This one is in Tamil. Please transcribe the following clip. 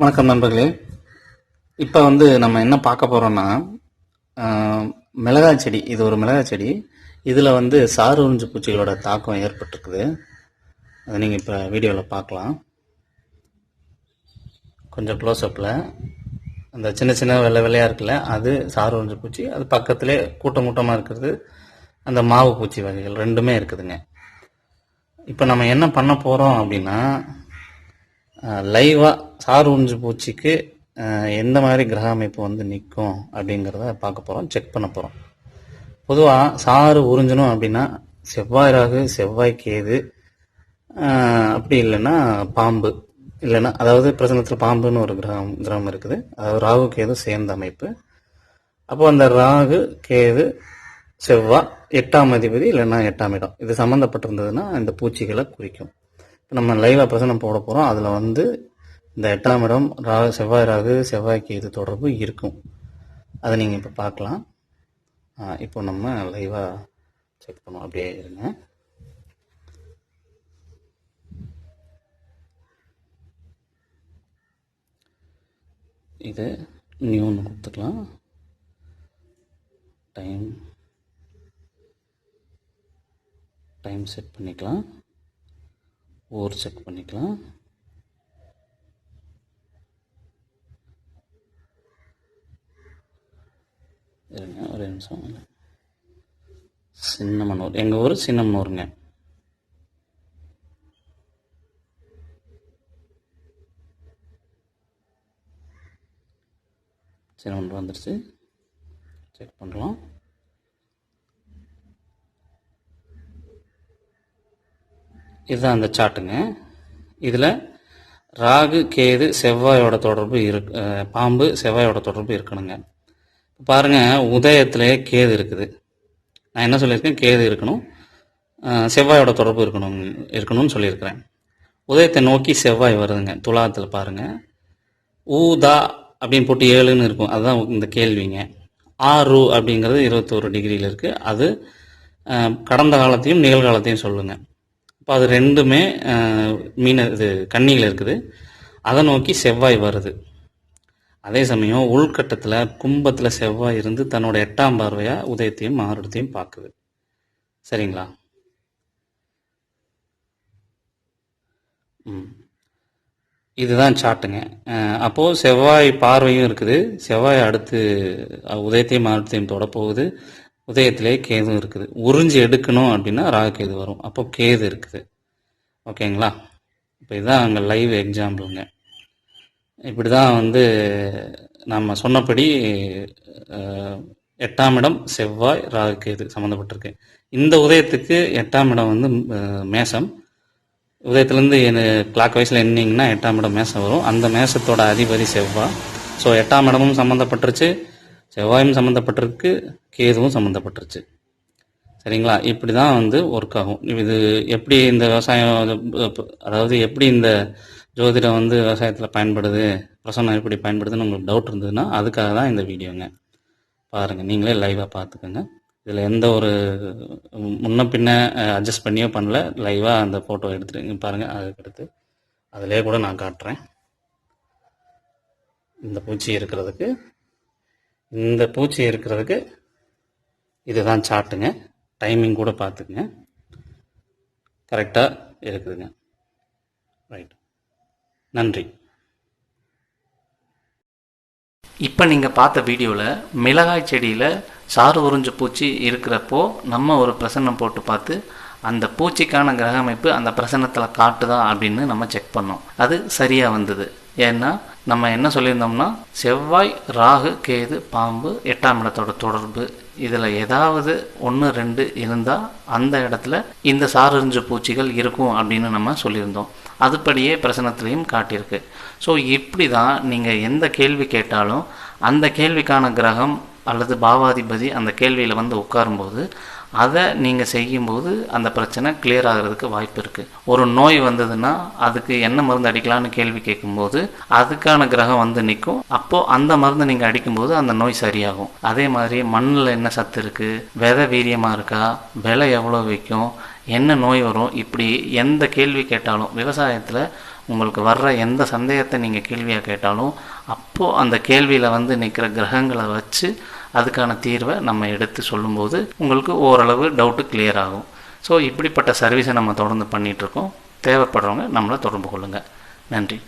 வணக்கம் நண்பர்களே. இப்போ வந்து நம்ம என்ன பார்க்க போகிறோம்னா மிளகாய் செடி இது ஒரு மிளகாய் செடி. இதில் வந்து சாறு உறிஞ்சு பூச்சிகளோட தாக்கம் ஏற்பட்டிருக்குது. அதை நீங்கள் இப்போ வீடியோவில் பார்க்கலாம். கொஞ்சம் க்ளோஸ்அப்பில் அந்த சின்ன சின்ன வெள்ளை வெள்ளையாக இருக்குல்ல அது சாறு உறிஞ்சு பூச்சி அது பக்கத்திலே கூட்டம் கூட்டமாக இருக்கிறது. அந்த மாவு பூச்சி வகைகள் ரெண்டுமே இருக்குதுங்க. இப்போ நம்ம என்ன பண்ண போகிறோம் அப்படின்னா லைவாக சாறு உறிஞ்சு பூச்சிக்கு எந்த மாதிரி கிரக அமைப்பு வந்து நிற்கும் அப்படிங்கிறத பார்க்க போகிறோம் செக் பண்ண போகிறோம் பொதுவாக சாறு உறிஞ்சணும் அப்படின்னா செவ்வாய் ராகு செவ்வாய் கேது அப்படி இல்லைன்னா பாம்பு இல்லைன்னா அதாவது பிரசனத்தில் பாம்புன்னு ஒரு கிரகம் கிரகம் இருக்குது. அதாவது ராகு கேது சேர்ந்த அமைப்பு. அப்போ அந்த ராகு கேது செவ்வாய் எட்டாம் அதிபதி இல்லைன்னா எட்டாம் இடம். இது சம்மந்தப்பட்டிருந்ததுன்னா இந்த பூச்சிகளை குறிக்கும். இப்போ நம்ம லைவாக பிரசனம் போட போகிறோம் அதில் வந்து இந்த எட்டாம் இடம் ரா செவ்வாய் ராகு செவ்வாய்க்கு இது தொடர்பு இருக்கும். அதை நீங்கள் இப்போ பார்க்கலாம். இப்போ நம்ம லைவாக செக் பண்ணுவோம் அப்படியே இருங்க. இது நியூன்னு கொடுத்துக்கலாம். டைம் டைம் செட் பண்ணிக்கலாம். ஊர் செக் பண்ணிக்கலாம். இருங்க ஒரு நிமிஷம். சின்னமனூர் எங்கள் ஊர் சின்னமனூருங்க. சின்னமனூர் வந்துடுச்சு செக் பண்ணலாம். இதுதான் அந்த சாட்டுங்க. இதில் ராகு கேது செவ்வாயோட தொடர்பு இரு பாம்பு செவ்வாயோட தொடர்பு இருக்கணுங்க. பாருங்க உதயத்திலே கேது இருக்குது. நான் என்ன சொல்லியிருக்கேன்? கேது இருக்கணும். செவ்வாயோட தொடர்பு இருக்கணும் இருக்கணும்னு சொல்லியிருக்கிறேன். உதயத்தை நோக்கி செவ்வாய் வருதுங்க துலாத்தில் பாருங்க. ஊதா அப்படின்னு போட்டு ஏழுன்னு இருக்கும். அதுதான் இந்த கேள்விங்க. ஆறு அப்படிங்கிறது இருபத்தோரு டிகிரியில் இருக்குது அது கடந்த காலத்தையும் நிகழ்காலத்தையும் சொல்லுங்க. இப்போ அது ரெண்டுமே மீன இது கன்னியில் இருக்குது. அதை நோக்கி செவ்வாய் வருது. அதே சமயம் உள்கட்டத்தில் கும்பத்தில் செவ்வாய் இருந்து தன்னோட எட்டாம் பார்வையாக உதயத்தையும் மாறுடத்தையும் பார்க்குது. சரிங்களா? ம். இதுதான் சாட்டுங்க. அப்போது செவ்வாய் பார்வையும் இருக்குது. செவ்வாய் அடுத்து உதயத்தையும் மாறுடத்தையும் தொட போகுது உதயத்திலே கேதும் இருக்குது. உறிஞ்சி எடுக்கணும் அப்படின்னா ராகு கேது வரும். அப்போ கேது இருக்குது. ஓகேங்களா? இப்போ இதுதான் அங்கே லைவ் எக்ஸாம்பிளுங்க இப்படி தான் வந்து நம்ம சொன்னபடி எட்டாம் இடம் செவ்வாய் ராகு கேது சம்மந்தப்பட்டிருக்கு இந்த உதயத்துக்கு எட்டாம் இடம் வந்து மேசம். உதயத்துலேருந்து கிளாக் வைஸில் எண்ணிங்கன்னா எட்டாம் இடம் மேசம் வரும். அந்த மேசத்தோட அதிபதி செவ்வாய். ஸோ எட்டாம் இடமும் சம்மந்தப்பட்டுருச்சு செவ்வாயும் சம்மந்தப்பட்டிருக்கு கேதுவும் சம்மந்தப்பட்டுருச்சு சரிங்களா? இப்படி தான் வந்து ஒர்க் ஆகும். இது எப்படி இந்த விவசாயம் அதாவது எப்படி இந்த ஜோதிடம் வந்து விவசாயத்தில் பயன்படுது பிரசனம் எப்படி பயன்படுதுன்னு உங்களுக்கு டவுட் இருந்ததுன்னா அதுக்காக தான் இந்த வீடியோங்க. பாருங்கள் நீங்களே லைவாக பார்த்துக்கோங்க. இதில் எந்த ஒரு முன்ன பின்ன அட்ஜஸ்ட் பண்ணியோ பண்ணல லைவாக அந்த ஃபோட்டோ எடுத்துருங்க பாருங்கள் அதுக்கடுத்து அதிலே கூட நான் காட்டுறேன். இந்த பூச்சி இருக்கிறதுக்கு இந்த பூச்சி இருக்கிறதுக்கு இதுதான் சார்ட்டுங்க டைமிங் கூட பார்த்துக்குங்க. கரெக்டாக இருக்குதுங்க. ரைட் நன்றி. இப்போ நீங்கள் பார்த்த வீடியோவில் மிளகாய் செடியில் சாறு உறிஞ்சு பூச்சி இருக்கிறப்போ நம்ம ஒரு பிரசன்னம் போட்டு பார்த்து அந்த பூச்சிக்கான கிரக அமைப்பு அந்த பிரசன்னத்தில் காட்டுதா அப்படின்னு நம்ம செக் பண்ணோம். அது சரியாக வந்தது. ஏன்னா நம்ம என்ன சொல்லியிருந்தோம்னா செவ்வாய் ராகு கேது பாம்பு எட்டாம் இடத்தோட தொடர்பு. இதில் ஏதாவது ஒன்று ரெண்டு இருந்தால் அந்த இடத்துல இந்த சாரறிஞ்சு பூச்சிகள் இருக்கும் அப்படின்னு நம்ம சொல்லியிருந்தோம். அதுபடியே பிரசனத்திலையும் காட்டியிருக்கு. ஸோ இப்படி தான் நீங்கள் எந்த கேள்வி கேட்டாலும் அந்த கேள்விக்கான கிரகம் அல்லது பாவாதிபதி அந்த கேள்வியில் வந்து உட்காரும்போது அதை நீங்கள் செய்யும்போது அந்த பிரச்சனை கிளியர் ஆகிறதுக்கு வாய்ப்பு இருக்குது ஒரு நோய் வந்ததுன்னா அதுக்கு என்ன மருந்து அடிக்கலாம்னு கேள்வி கேட்கும்போது அதுக்கான கிரகம் வந்து நிற்கும். அப்போது அந்த மருந்து நீங்கள் அடிக்கும்போது அந்த நோய் சரியாகும். அதே மாதிரி மண்ணில் என்ன சத்து இருக்குது விதை வீரியமாக இருக்கா? விலை எவ்வளோ விற்கும்? என்ன நோய் வரும்? இப்படி எந்த கேள்வி கேட்டாலும் விவசாயத்தில் உங்களுக்கு வர்ற எந்த சந்தேகத்தை நீங்கள் கேள்வியாக கேட்டாலும் அப்போது அந்த கேள்வியில் வந்து நிற்கிற கிரகங்களை வச்சு அதுக்கான தீர்வை நம்ம எடுத்து சொல்லும்போது உங்களுக்கு ஓரளவு டவுட்டு கிளியர் ஆகும். ஸோ இப்படிப்பட்ட சர்வீஸை நம்ம தொடர்ந்து பண்ணிகிட்ருக்கோம் தேவைப்படுறவங்க நம்மளை தொடர்பு கொள்ளுங்கள் நன்றி.